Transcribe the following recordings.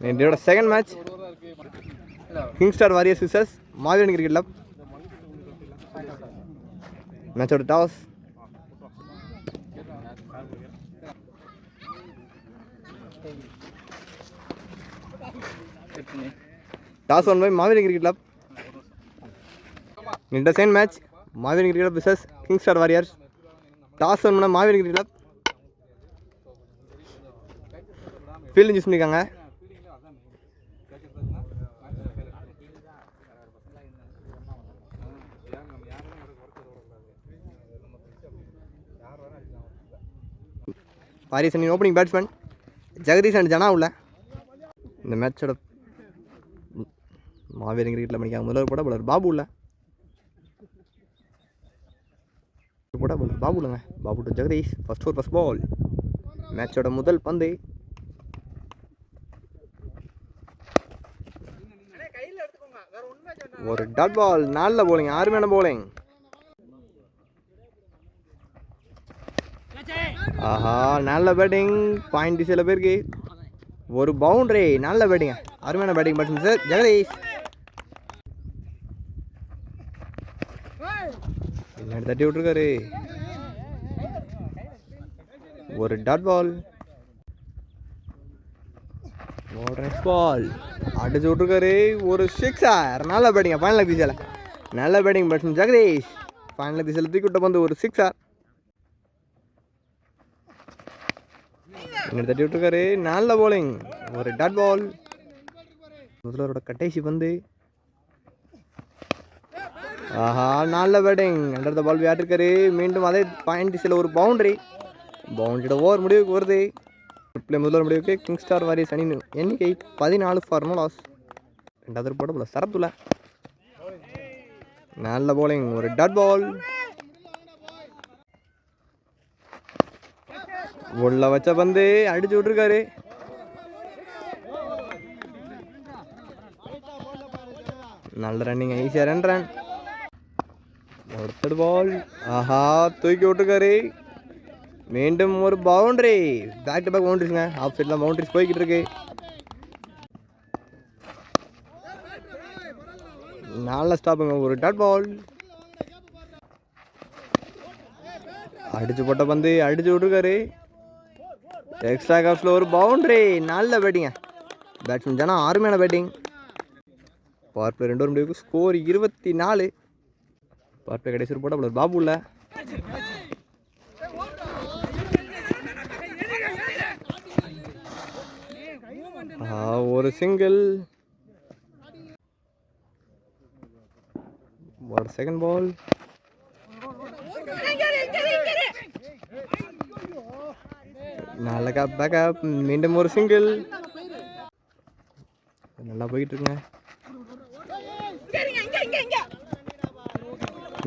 இதோட second match King Star Warrior scissors Maaveeran Cricket Club மேட்சோட toss toss won by Maaveeran Cricket Club இந்த second match Maaveeran Cricket Club versus King Star Warriors toss won பண்ண Maaveeran Cricket Club fielding use பண்ணியிருக்காங்க பாரிஸ் அணி opening batsman Jagadish and Jana உள்ள இந்த மேட்சோட மாவீரன் கிரிக்கெட்டில் பண்ணிக்காங்க முதல்வர் போட பலர் பாபு உள்ள போட பலர் பாபு இல்லைங்க Babu to Jagadish first over first ball மேட்சோட முதல் பந்து. ஒரு டாட் பால் நாலில் போலிங் ஆறுமையான போலிங் ஆஹா நல்ல பேட்டிங் பாயிண்ட் சில பேருக்கு ஒரு பவுண்டரி நல்ல பேட்டிங்க அருமையான பேட்டிங் பேட்ஸ்மேன் சார் ஜெகதீஷ். பின்னாடி தட்டி விட்டுருக்காரு. ஒரு டாட் பால் பால் அடிச்சு விட்ருக்காரு ஒரு சிக்ஸர் நல்ல பேட்டிங்க ஃபைனல் திசையில் நல்ல பேட்டிங் பேட்ஸ்மேன் ஜெகதீஷ். ஃபைனல் திசையில் தூக்கி விட்ட வந்து ஒரு சிக்ஸர் இங்கே தட்டி விட்டுருக்காரு. நல்ல போலிங் ஒரு டாட் பால் முதல்வரோட கடைசி பந்து. ஆஹா நல்ல பேட்டிங் அண்டர் த பால் விளையாட்டிருக்காரு மீண்டும் அதே பாயிண்ட் சில ஒரு பவுண்டரி பவுண்டரியோட ஓவர் முடிவுக்கு வருது. ட்ரிப்ளே முதல்வர் முடிவுக்கு கிங் ஸ்டார் வாரியர்ஸ் அணி எண்ணிக்கை பதினாலு ஃபார் லாஸ் ரெண்டாவது போட போல சரத்துல நல்ல போலிங் ஒரு டாட் பால் உள்ள வச்ச பந்து அடிச்சு விட்டுருக்காரு. நல்ல ரன்னிங் ஈஸியாக ரன் ரன் ஒருத்தர் பால் ஆஹா தூக்கி விட்டுருக்காரு. மீண்டும் ஒரு பவுண்டரி பேக் டு பேக் பவுண்டரிஸ்ங்க ஆஃப் சைடில் பவுண்டரிஸ் போய்கிட்டு இருக்கு. நல்ல ஸ்டாப்புங்க ஒரு டாட் பால் அடிச்சு போட்ட பந்து அடிச்சு விட்டுருக்காரு. எக்ஸ்ட்ரா காப்ஸில் ஒரு பவுண்டரி நல்ல பேட்டிங்க பேட்ஸ்மேன் ஜனா ஆறுமையான பேட்டிங் பவர் பிளே ரெண்டு ஒரு முடிவுக்கு ஸ்கோர் இருபத்தி நாலு பவர் பிளே கடைசி போட்டால் அவ்வளோ பாபு இல்லை. ஒரு சிங்கிள் ஒரு செகண்ட் பால் நல்ல கப் பேக்கப் மீண்டும் ஒரு சிங்கிள் நல்லா போயிட்டு இருக்குங்க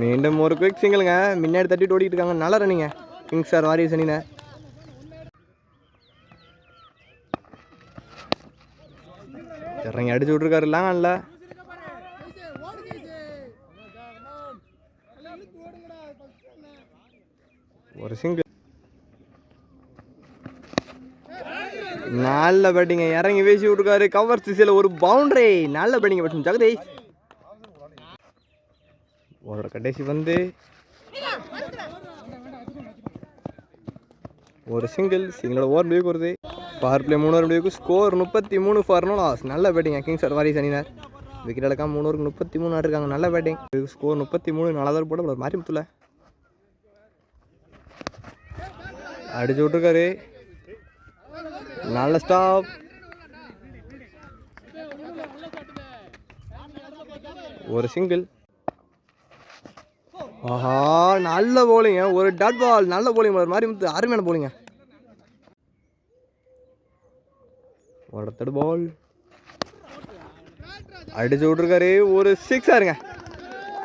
மீண்டும் ஒரு குயிக் சிங்கிளுங்க முன்னாடி தட்டிட்டு ஓடிட்டு இருக்காங்க நல்லா ரன்னிங்க கிங் சார் வாரியஸ் அணின இறங்கி அடிச்சு விட்ருக்காரு லாங்கல்ல ஒரு சிங்கிள் நல்ல பேட்டிங்க இறங்கி வீசி விட்டுருக்காரு. கவர் திசையில் ஒரு பவுண்டரி நல்ல பேட்டிங்க பேட்டும் ஜெகதீஷ். அவரோட கடைசி வந்து ஒரு சிங்கிள் சிங்கிளோட ஓவர் முடிவுக்கு வருது. பவர் பிளே மூணு ஓவர் முடிவுக்கு ஸ்கோர் முப்பத்தி மூணு ஃபார் நோ லாஸ் நல்ல பேட்டிங் கிங் சார் வாரிஸ் அணினர் விக்கெட் எடுக்காம மூணு ஓவருக்கு முப்பத்தி மூணு ஆடிருக்காங்க நல்ல பேட்டிங் ஸ்கோர் முப்பத்தி மூணு நாலாவது போட ஒரு மாறி முத்துல அடிச்சு விட்டுருக்காரு. நல்ல ஸ்டாப். ஒரு சிங்கிள். ஆஹா நல்ல போலிங்க ஒரு டாட் பால் நல்ல போலிங் ஒரு மாதிரி முத்து அருமையான போலிங்க ஒருத்தர் பால் அடிச்சு விட்ருக்காரு ஒரு சிக்ஸாருங்க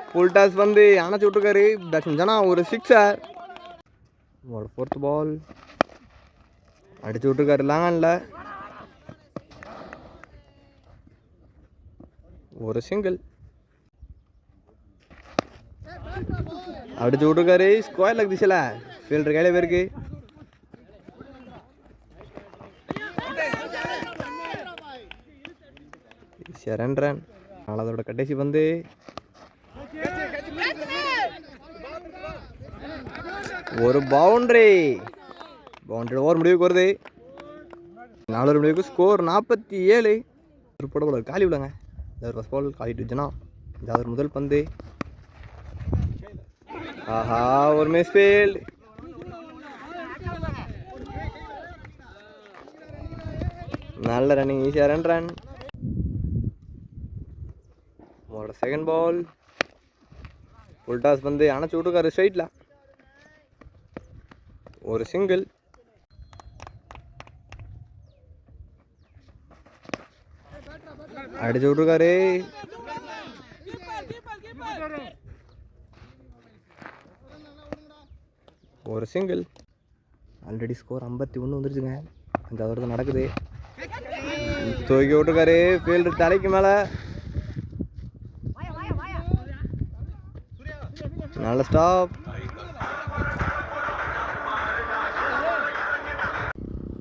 ஃபுல் டாஸ் வந்து அணைச்சி விட்ருக்காரு பேட்ஸ்மேன் ஜனா ஒரு சிக்ஸார் ஒரு ஃபோர்த் பால் அடிச்சு விட்ருக்காரு லாங்கன்ல ஒரு சிங்கிள் அடிச்சு விட்ருக்காரு ஸ்கொயர் லக் திசையில். ஃபீல்டர் கையில் பேருக்கு ஈஸியாக ரன் ரன் நாலாவதோட கடைசி வந்து ஒரு பவுண்டரி பவுண்டரி ஓவர் முடிவுக்கு வருது. நாலு முடிவுக்கு ஸ்கோர் நாற்பத்தி ஏழு. ஒரு போட போல காலி விடுங்க இந்த ஃபஸ்ட் பால் காலிட்டுச்சுன்னா இந்த ஒரு முதல் பந்து. ஆஹா ஒரு மிஸ் ஃபீல்டு நல்ல ரன்னிங் ஈஸியாக ரன் ரன் உங்களோட செகண்ட் பால் ஃபுல் டாஸ் வந்து அணைச்சி விட்டுருக்காரு ஸ்ட்ரைட்டில் ஒரு சிங்கிள் அடிச்சு விட்ருக்காரு ஒரு சிங்கிள் ஆல்ரெடி ஸ்கோர் ஐம்பத்தி ஒன்று வந்துருச்சுங்க அஞ்சாவது வருடம் நடக்குது தூக்கி விட்டுருக்காரு ஃபீல்டு தலைக்கு மேலே நல்ல ஸ்டாப்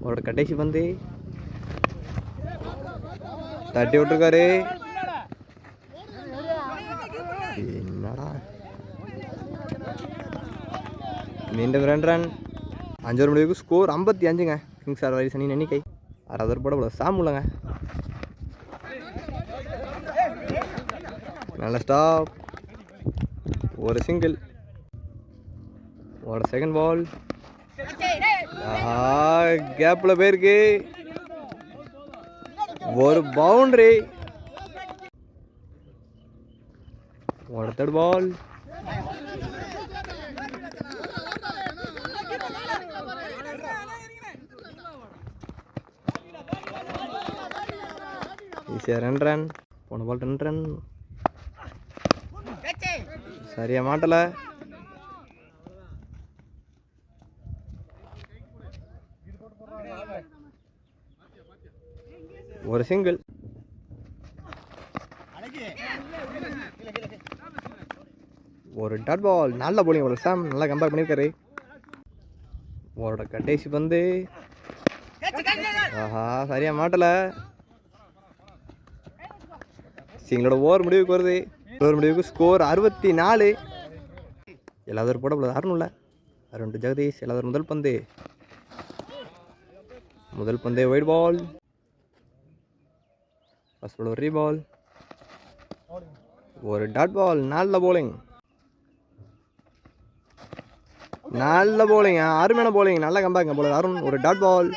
ஒரு கடைசி பந்து தட்டி விட்டுருக்காரு என்னடா மீண்டும் ரெண்டு ரன் அஞ்சு முடிவுக்கு ஸ்கோர் ஐம்பத்தி அஞ்சுங்க கிங்ஸ் ஆர் வரி சனி எண்ணிக்கை அறுபது போட போல சாமுலங்க நல்ல ஸ்டாப் ஒரு சிங்கிள் ஒரு செகண்ட் பால் கேப்பில் போயிருக்கு ஒரு பவுண்டரி ஒரு தேர்ட் பால். ஈஸியாக ரெண்டு ரன் போன பால் ரெண்டு ரன் சரியா மாட்டலை. ஒரு சிங்கிள் ஒரு டாட் பால் நல்ல போலிங் ஒரு சாம் நல்லா கம்பேர் பண்ணியிருக்காரு. அவரோட கடைசி பந்து. ஆஹா சரியா மாட்டலை. எங்களோட ஓவர் முடிவுக்கு வருது. ஓவர் முடிவுக்கு ஸ்கோர் அறுபத்தி நாலு. எல்லாத்தரும் போட போல அருணும்ல அருண் ஜெகதீஷ் எல்லாரும் முதல் பந்து. முதல் பந்தே ஒயிட் பால் ஃபர்ஸ்ட் பால் ஒரு பால் ஒரு டாட் பால் நல்ல போலிங் நல்ல போலிங்க அருமையான போலிங் நல்ல கம்பேக் போல அருண் ஒரு டாட் பால்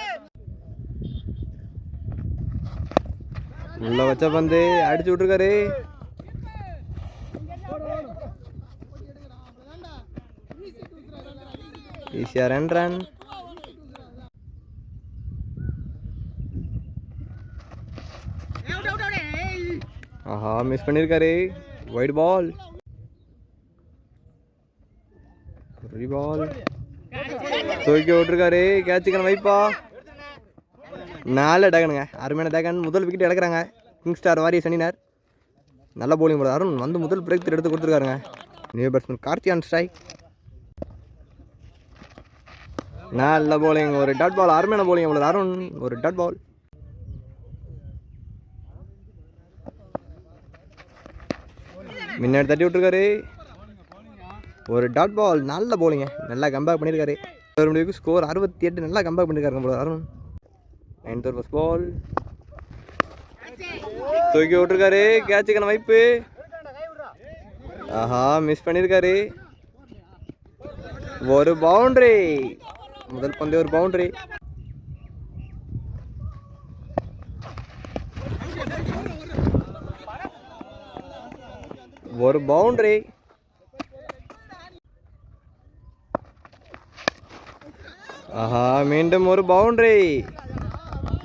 உள்ள வச்ச பந்து அடிச்சு விட்டுருக்காரு. ஈஸியா ரன் ரன் ஆஹா மிஸ் பண்ணியிருக்காரு ஒயிட் பால் பால் தூக்கி விட்டுருக்காரு. கேட்சுக்கணும் வைப்பா நல்ல டேகனுங்க. அருமையான டேகன். முதல் விக்கெட் இழக்கிறாங்க கிங் ஸ்டார் வாரிய சனினார். நல்ல போலிங் போல. அருண் வந்து முதல் பிரேக் எடுத்து கொடுத்துருக்காருங்க. நியூ பேட்ஸ்மேன் கார்த்தியான் ஸ்ட்ரைக் நல்ல போலிங் ஒரு டாட் பால் அருமையான போலிங் போல. அருண் ஒரு டாட் பால் முன்னாடி தட்டி விட்டுருக்காரு. ஒரு டாட் பால் நல்ல போலிங்க நல்லா கம்பேக் பண்ணியிருக்காரு ஒரு முடிவுக்கு ஸ்கோர் அறுபத்தி எட்டு நல்லா கம்பேக் பண்ணியிருக்காரு போல. அருண். தோர் ஃபஸ்ட் பால் தூக்கி விட்டுருக்காரு. கேட்சுக்கான வைப்பு ஆஹா மிஸ் பண்ணியிருக்காரு ஒரு பவுண்ட்ரி முதல் பந்தே ஒரு பவுண்ட்ரி ஒரு பவுண்டரி. ஆஹா மீண்டும் ஒரு பவுண்டரி.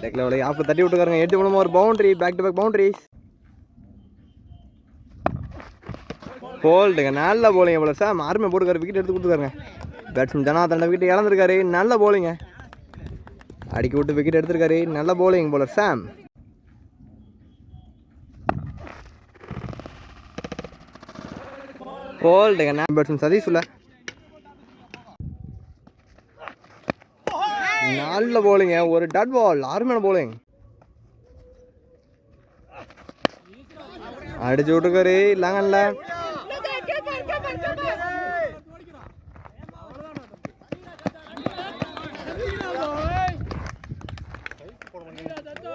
லெக் லெவலில் ஆஃப் தட்டி விட்டுக்காருங்க. எட்டு மூலமாக ஒரு boundary back to back boundaries போல்டுங்க நல்ல போலிங்க போல சார். ஆர்மே போட்டுக்காரு விக்கெட் எடுத்து கொடுத்துருக்காருங்க பேட்ஸ்மேன் ஜனாதண்ட விக்கெட் இழந்திருக்காரு. நல்ல போலிங்க அடிக்க விட்டு விக்கெட் எடுத்திருக்காரு. நல்ல போலிங் போல சாம். போல்டுங்க நான் பேட்ஸ்மேன் சதீஷ் உள்ள நல்ல போலிங்க ஒரு டட் பால் ஆறுமையான போலிங் அடிச்சு விட்டுருக்காரு இல்லைங்கல்ல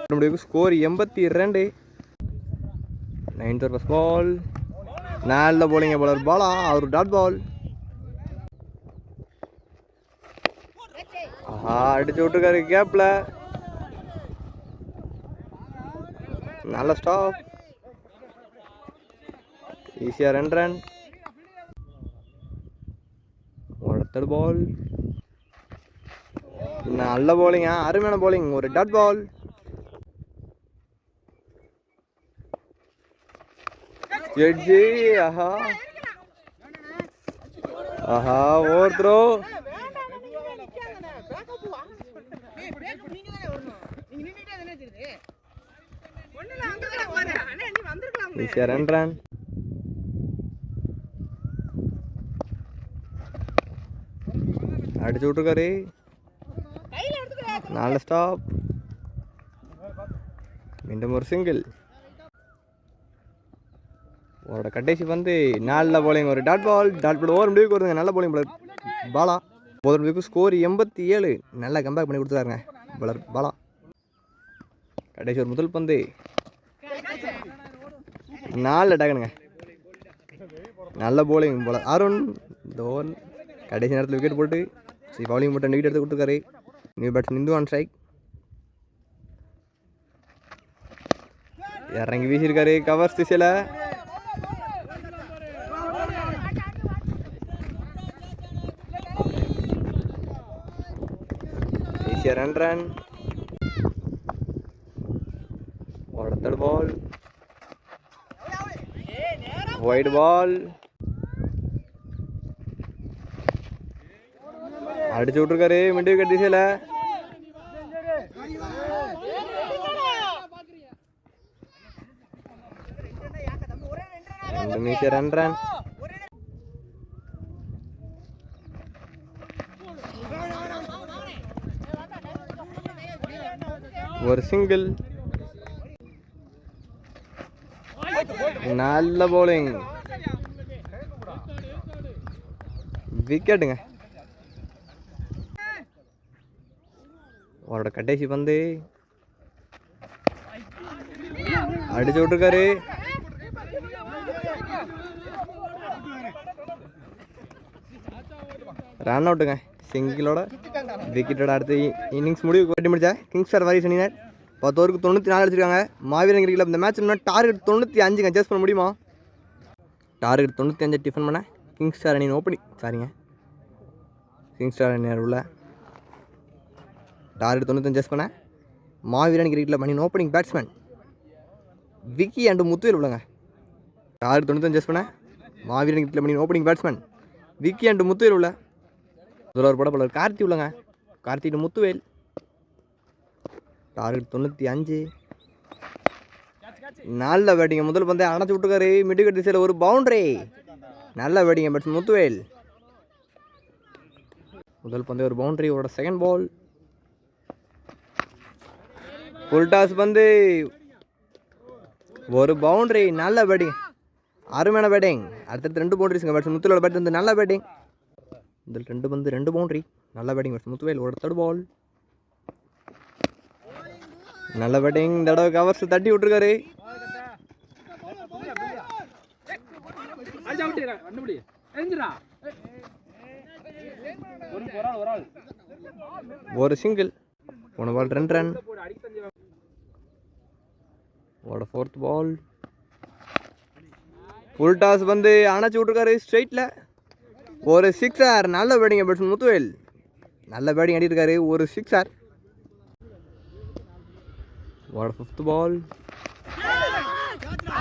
நம்முடைய ஸ்கோர் எண்பத்தி ரெண்டு. நைன்த் ஃபஸ்ட் பால் நல்ல போலிங்க போலர் பாலா அவர் டாட் பால் ஆஹா அடிச்சு விட்டுருக்காரு கேப்ல நல்ல ஸ்டாப் ஈஸியாக ரெண்டு ரன் ஒருத்தர் பால் நல்ல போலிங்க அருமையான போலிங் ஒரு டாட் பால் ஜட்ஜி ஆஹா. ஆஹா ஓவர் த்ரோ. ஈஸியாக ரெண்டு ரன் அடிச்சு விட்டுருக்காரு. நாலு ஸ்டாப் மீண்டும் ஒரு சிங்கிள் அவரோட கடைசி வந்து நல்ல போலிங் ஒரு dot ball dot ball over முடிவுக்கு வருதுங்க. நல்ல போலிங் பலர் பாலா போதர் முடிவுக்கு ஸ்கோர் எண்பத்தி ஏழு. நல்லா கம்பேக் பண்ணி கொடுத்துருக்காருங்க பலர் பாலா. கடைசி ஒரு முதல் பந்து. நாலு அட்டாகனுங்க நல்ல போலிங் போல அருண் தோன் கடைசி நேரத்தில் விக்கெட் போட்டு சரி பவுலிங் போட்டு விக்கெட் எடுத்து கொடுத்துருக்காரு. New batsman Indhu on strike இறங்கி வீசியிருக்காரு கவர்ஸ் திசையில். ஈஸியாக ரன் ரன் அடுத்த ball. ஒயிட் பால் அடிச்சு விட்டுருக்காரு மிண்டி விக்கெட் திசையில ரெண்டு மீச ரன் ரன் ஒரு சிங்கிள் நல்ல போலிங் விக்கெட்டுங்க. அவரோட கடைசி பந்து. அடிச்சு விட்டுருக்காரு. ரன் அவுட்டுங்க சிங்கிளோட விக்கெட்டோட அடுத்த இன்னிங்ஸ் முடிவு கட்டி முடிச்சா கிங்ஸ் ஸ்டார் வாரி சொன்னீங்க பத்து ஓருக்கு தொண்ணூற்றி நாலு அடிச்சிருக்காங்க. மாவீரன் கிரிக்கெட் இந்த மேட்ச் இன்னும் டார்கெட் தொண்ணூற்றி அஞ்சுங்க அட்ஜஸ்ட் பண்ண முடியுமா? டார்கெட் தொண்ணூற்றி அஞ்சு டிஃபன் பண்ண கிங்ஸ் ஸ்டார் அணியின் ஓப்பனிங் சாரிங்க. கிங்ஸ் ஸ்டார் அணியினர் உள்ள டார்கெட் தொண்ணூற்றி அட்ஜஸ்ட் பண்ண மாவீரன் கிரிக்கெட்டில் அணியின் opening batsman Vicky and Muthuvel உள்ளங்க. Target தொண்ணூற்றி அட்ஜஸ்ட் பண்ண மாவீரன் கிரிக்கெட்டில் அணியின் opening batsman Vicky and Muthuvel உள்ள. இதில் ஒரு படப்படர் கார்த்தி உள்ளங்க. கார்த்திக் முத்துவேல். டார்கெட் தொண்ணூற்றி அஞ்சு. நல்ல பேட்டிங்க முதல் பந்தை அணைச்சி விட்டுக்காரு மிட்டுக்கட் திசையில் ஒரு பவுண்டரி நல்ல பேட்டிங்க பட்ஸ் முத்துவேல். முதல் பந்தை ஒரு பவுண்டரி ஒரு செகண்ட் பால் ஃபுல் டாஸ் பந்து. ஒரு பவுண்டரி நல்ல பேட்டிங் அருமையான பேட்டிங் அடுத்தடுத்து ரெண்டு பவுண்டரிஸ்ங்க பட்ஸ் முத்துவேலோட பேட் வந்து நல்ல பேட்டிங் இதில் ரெண்டு பந்து ரெண்டு பவுண்டரி நல்ல பேட்டிங் பட்ஸ் முத்துவேல் ஒரு தேர்ட் பால் நல்ல பேட்டிங் தடவை கவர்ஸ் தட்டி விட்டுருக்காரு. ஒரு சிங்கிள் போன பால் ரெண்டு ரன் ஓட ஃபோர்த் பால் ஃபுல் டாஸ் வந்து அணைச்சி விட்ருக்காரு ஸ்ட்ரைட்டில் ஒரு சிக்ஸர் நல்ல பேட்டிங் பேட்ஸ்மேன் முத்துவேல். நல்ல பேட்டிங் அடியிருக்காரு ஒரு சிக்ஸர் வாட் ஃபிஃப்த் பால்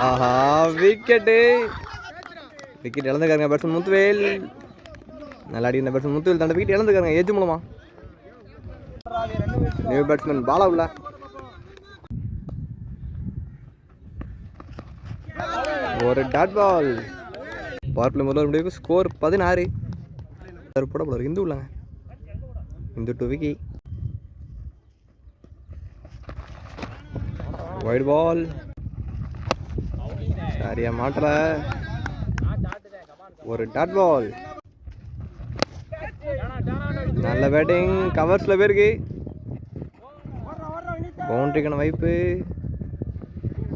ஆஹா விக்கெட்டு விக்கெட் இழந்துக்காருங்க பேட்ஸ்மேன் முத்துவேல். நல்லா அடி இந்த பேட்ஸ்மேன் முத்துவேல். தண்டை விக்கெட் இழந்துக்காருங்க ஏஜ் மூலமா. நியூ பேட்ஸ்மேன் பாலா உள்ள ஒரு டாட் பால் பார்ப்பில் பிளே முடிவுக்கு ஸ்கோர் பதினாறு. போட போல இந்து உள்ளாங்க. இந்த டு விக்கி. ஒயிட் பால் சரியா மாட்டல. ஒரு டாட் பால் நல்ல பேட்டிங் கவர்ஸில் போயிருக்கு. பவுண்டரிக்கான வாய்ப்பு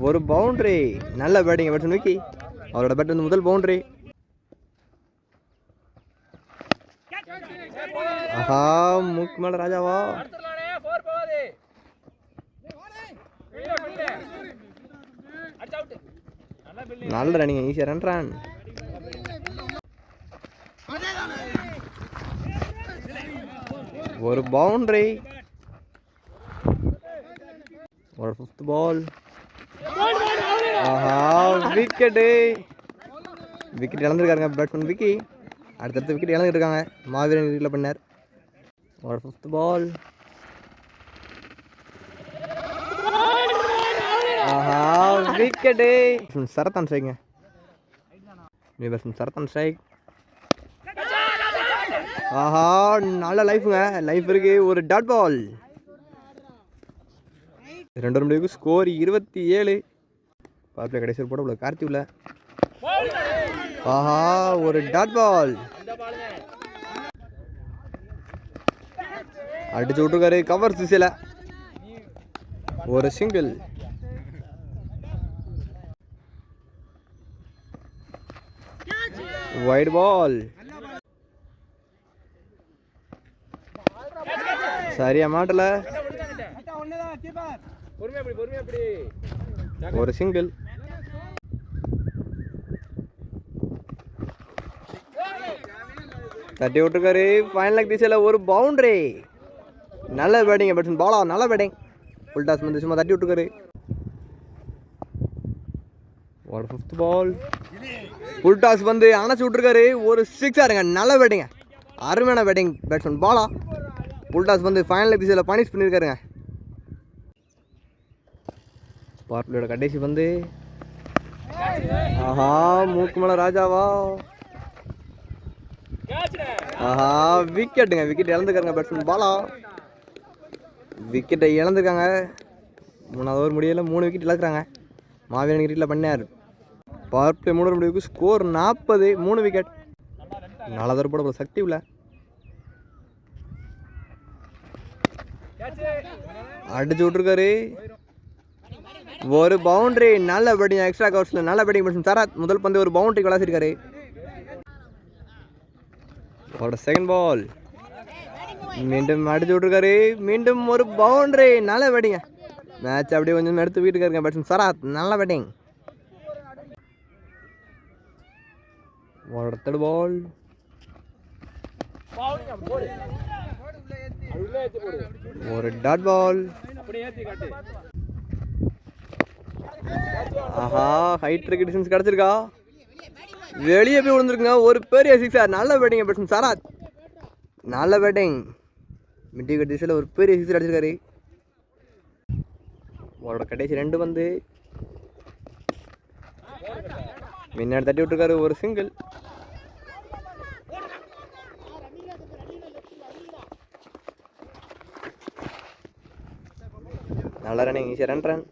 ஒரு பவுண்டரி நல்ல பேட்டிங் பேட்ஸ்மேன் விக்கி. அவரோட பேட் வந்து முதல் பவுண்டரி ஆ மூக்கு மேல ராஜாவா நல்லா பில்லி நல்ல ரன்னிங் ஈஸியாக ரன் ரன் ஒரு பவுண்டரி ஒரு ஃபிஃப்த் பால் ஆஹா விக்கெட்டு விக்கெட் இழந்திருக்காருங்க பேட்ஸ்மேன் விக்கி அடுத்தடுத்து விக்கெட் இழந்துட்டு இருக்காங்க. மாவீரன் வீட்டில் பண்ணார். ஒரு the பால் ஆஹா விக்கெட்டு சரத்தான் ஸ்ட்ரைக்குங்க நீ பேட்ஸ்மேன் சரத்தான் ஸ்ட்ரைக் ஆஹா நல்ல லைஃபுங்க லைஃப் இருக்கு ஒரு டாட் பால் ரெண்டு ஒரு முடிவுக்கு ஸ்கோர் இருபத்தி ஏழு. பார்ப்பில் கடைசி போட உள்ள கார்த்தி உள்ள. ஆஹா ஒரு டாட் பால் அடிச்சு விட்டுருக்காரு. கவர் சிசில ஒரு சிங்கிள் வைட் பால் சரியா மாட்டல. ஒரு சிங்கிள் தட்டி விட்டுருக்காரு. ஃபைனல் லெக் திசையில் ஒரு பவுண்டரி நல்ல பேட்டிங் பேட்ஸ்மேன் பாலா நல்ல பேட்டிங் ஃபுல் டாஸ் வந்து சும்மா தட்டி விட்டுருக்காரு. ஒரு ஃபிஃப்த் பால் ஃபுல் டாஸ் வந்து அணைச்சி விட்டுருக்காரு. ஒரு சிக்ஸ் ஆருங்க நல்ல பேட்டிங்க அருமையான batting batsman Bala full toss வந்து ஃபைனல் எபிசோடில் பனிஷ் பண்ணியிருக்காருங்க பார்ப்பிளோட கடைசி வந்து. ஆஹா மூக்கு மேல ராஜாவா? ஆஹா விக்கெட்டுங்க விக்கெட் இழந்துக்காருங்க பேட்ஸ்மேன் பாலா விக்கெட்டை இழந்திருக்காங்க. மூணாவது ஓவர் முடியல. மூணு விக்கெட் இழக்கிறாங்க. மாவீரன் கிரிட்டில் பண்ணார். பவர் பிளே மூணு முடிவுக்கு ஸ்கோர் நாற்பது மூணு விக்கெட் நாலாவது போட போல சக்தி இல்லை அடிச்சு விட்ருக்காரு ஒரு பவுண்டரி நல்ல பேட்டிங் எக்ஸ்ட்ரா கவர்ஸில் நல்ல பேட்டிங் பண்ணி சராத். முதல் பந்து ஒரு பவுண்டரி விளாசிருக்காரு அவரோட செகண்ட் பால் மீண்டும் அடிச்சு விட்ருக்காரு மீண்டும் ஒரு பவுண்டரி நல்ல பேட்டிங்க மேட்ச் அப்படியே கொஞ்சம் எடுத்து வீட்டுக்கு இருக்கேன் பேட்ஸ்மேன் சராத் நல்ல பேட்டிங் அவரோட பால் ஒரு டாட் பால் ஆஹா ஹைட் இருக்கு டிஸ்டன்ஸ் கிடச்சிருக்கா? வெளியே போய் விழுந்துருக்குங்க. ஒரு பெரிய சிக்ஸார் நல்ல பேட்டிங் பேட்ஸ்மேன் சராத் நல்ல பேட்டிங் மிட்டி கட்டிஸில் ஒரு பெரிய சிக்ஸர் அடிச்சிருக்காரு. அவரோட கடைசி ரெண்டு வந்து முன்னாடி தட்டி விட்டுருக்காரு ஒரு சிங்கிள் நல்ல ரன் ஈஸியாக ரன் ரன்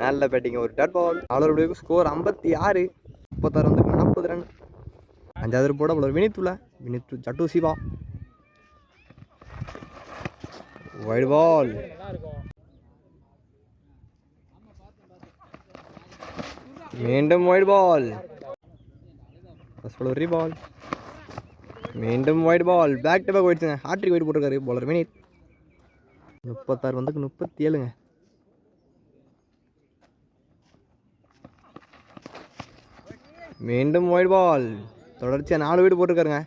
நல்ல பேட்டிங் ஒரு டட் பால் நாலு ஸ்கோர் ஐம்பத்தி ஆறு முப்பத்தாறு வந்து நாற்பது ரன் அஞ்சாவது போட போல வினித்துள்ள வினித்து ஜட்டு சிவா. ஒயிட் பால் மீண்டும் ஒயிட் பால் ஃபர்ஸ்ட் பால் பால் மீண்டும் wide ball back to back போயிடுச்சுங்க ஹாட்ரிக் ஒயிட் போட்டிருக்காரு பாலர் வினித். முப்பத்தாறு வந்துக்கு முப்பத்தி ஏழுங்க மீண்டும் ஒயிட் பால் தொடர்ச்சியாக நாலு வீடு போட்டிருக்காருங்க.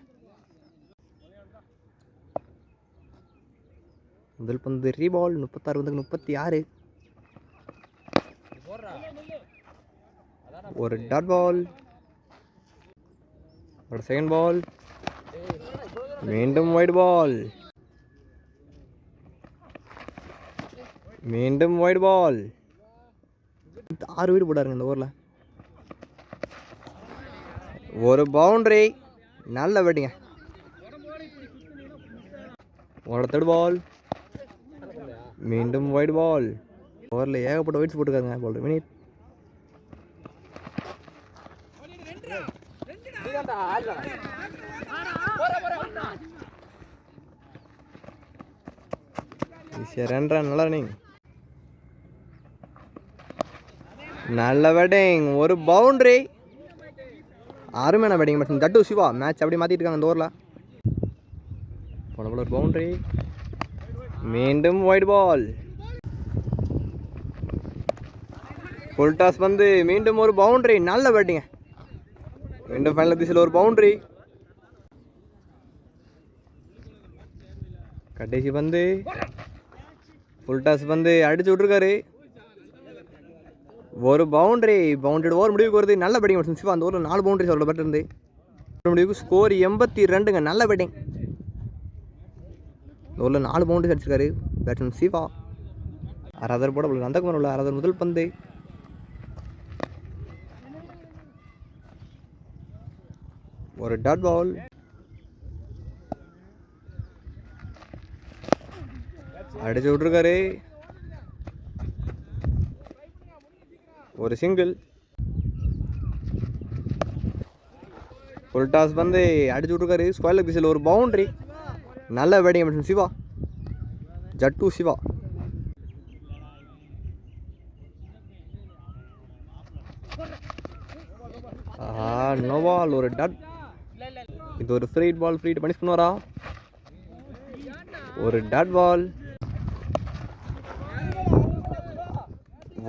முதல் பந்து ரீபால் முப்பத்தாறு பந்துக்கு முப்பத்தி ஆறு ஒரு டாட் பால் ஒரு செகண்ட் பால் மீண்டும் ஒயிட் பால் மீண்டும் ஒயிட் பால் ஆறு வீடு போட்டாருங்க இந்த ஊரில். ஒரு பவுண்டரி. நல்ல வெட்டிங்க. ஒரு பால் மீண்டும் ஒயிட் பால் ஓவரில் ஏகப்பட்ட ஒயிட்ஸ் போட்டுருக்காங்க. பால் மினிட் ஈஸியாக ரன் நல்லா ரன்னிங் நல்ல வெட்டிங் ஒரு பவுண்டரி அருமையான பேட்டிங் பட் தட்டு சிவா மேட்ச் அப்படி மாற்றிட்டு இருக்காங்க இந்த ஓவரில் போன போல ஒரு பவுண்டரி மீண்டும் ஒயிட் பால் ஃபுல் டாஸ் வந்து மீண்டும் ஒரு பவுண்டரி நல்ல பேட்டிங்க மீண்டும் ஃபைனல் திசையில் ஒரு பவுண்டரி கடைசி வந்து ஃபுல் டாஸ் வந்து அடிச்சு விட்ருக்காரு ஒரு பவுண்டரி பவுண்டரி ஓவர் முடிவுக்கு வருது. நல்ல பேட்டிங் மட்டும் சிவா அந்த ஓவரில் நாலு பவுண்டரி சொல்ல ஒரு முடிவுக்கு ஸ்கோர் எண்பத்தி ரெண்டுங்க நல்ல பேட்டிங் இந்த ஓவரில் நாலு பவுண்டரி அடிச்சிருக்காரு பேட்ஸ்மேன் சிவா. அரதர் போட உள்ள நந்தகுமார் உள்ள அரதர் முதல் பந்து. ஒரு டாட் பால் அடிச்சு விட்ருக்காரு ஒரு சிங்கிள் ஃபுல் டாஸ் வந்து அடிச்சு விட்ருக்காரு ஸ்கொயர் லெக் ஒரு பவுண்டரி நல்ல பேட்டிங் மட்டும் சிவா. ஜட்டு சிவா. நோவால் ஒரு டட் இது ஒரு ஃப்ரீட் பால் ஃப்ரீ பனிஷ் பண்ணுவாரா? ஒரு டட் பால்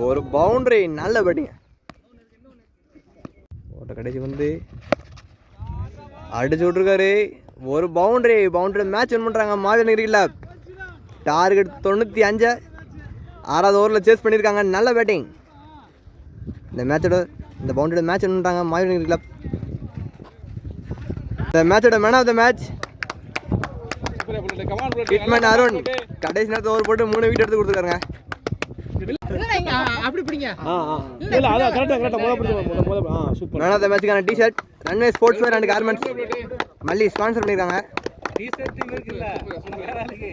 ஒரு பவுண்டரி நல்ல பேட்டிங் ஓட்ட கடைசி வந்து அடிச்சு விட்ருக்காரு ஒரு பவுண்டரி பவுண்டரி மேட்ச் வின் பண்ணுறாங்க மாதநகிரியில் டார்கெட் தொண்ணூற்றி அஞ்சு. ஆறாவது ஓவரில் சேஸ் பண்ணியிருக்காங்க நல்ல பேட்டிங் இந்த மேட்சோட இந்த பவுண்டரியோட மேட்ச் வின் பண்ணுறாங்க மாதநகிரி கிளப் இந்த மேட்சோட man of the match hitman Arun. கடைசி நேரத்தில் ஓவர் போட்டு மூணு விக்கெட் எடுத்து கொடுத்துருக்காங்க ஆ, ஆ. இல்ல, அதான் correct ஆ, correct ஆ. முத பிடிச்ச, முத, முத, ஆ, super. Man of the மேட்சுக்கான tshirt Runway sports wear and garments Malli sponsor பண்ணியிருக்காங்க T-shirt இருக்குல்ல, வேற ஆளுக்கு.